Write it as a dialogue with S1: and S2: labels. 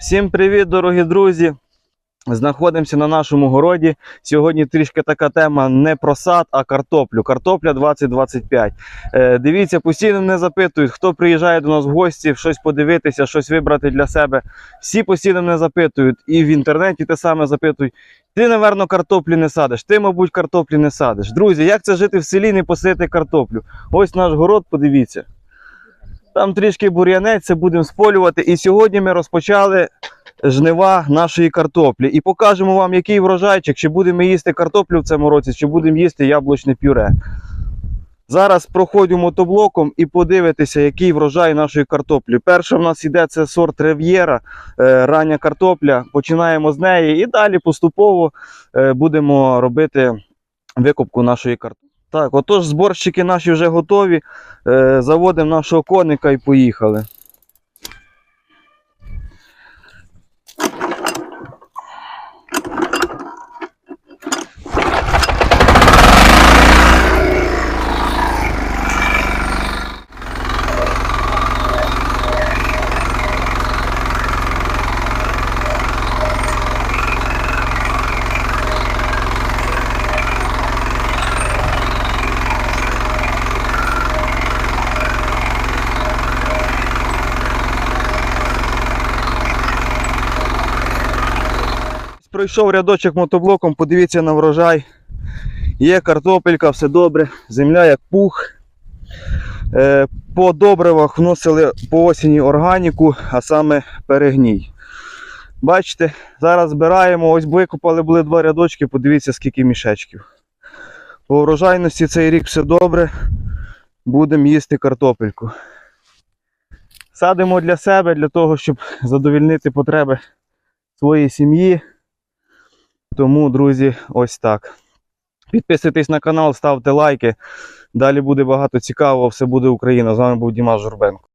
S1: Всім привіт, дорогі друзі! Знаходимося на нашому городі. Сьогодні трішки така тема не про сад, а картоплю. Картопля 2025. Е, дивіться, постійно мене запитують, хто приїжджає до нас в гості, щось подивитися, щось вибрати для себе. Всі постійно мене запитують, і в інтернеті те саме запитують. Ти, напевно, картоплі не садиш, ти, мабуть, картоплі не садиш. Друзі, як це жити в селі, не посадити картоплю? Ось наш город, подивіться. Там трішки бур'янець, будемо сполювати. І сьогодні ми розпочали жнива нашої картоплі. І покажемо вам, який врожайчик, чи будемо їсти картоплю в цьому році, чи будемо їсти яблучне пюре. Зараз проходимо мотоблоком і подивитися, який врожай нашої картоплі. Перша в нас йде це сорт Рев'єра, е, рання картопля. Починаємо з неї і далі поступово е, будемо робити викупку нашої картоплі. Так, отож, зборщики наші вже готові. Е, Заводимо нашого коника і поїхали. Пройшов рядочок мотоблоком, подивіться на врожай. Є картопелька, все добре, земля як пух. Е, По добривах вносили по осені органіку, а саме перегній. Бачите, зараз збираємо, ось викопали були два рядочки, подивіться, скільки мішечків. По врожайності цей рік все добре. Будемо їсти картопельку. Садимо для себе, для того, щоб задовільнити потреби своєї сім'ї. Тому, друзі, ось так. Підписуйтесь на канал, ставте лайки. Далі буде багато цікавого. Все буде Україна. З вами був Діма Журбенко.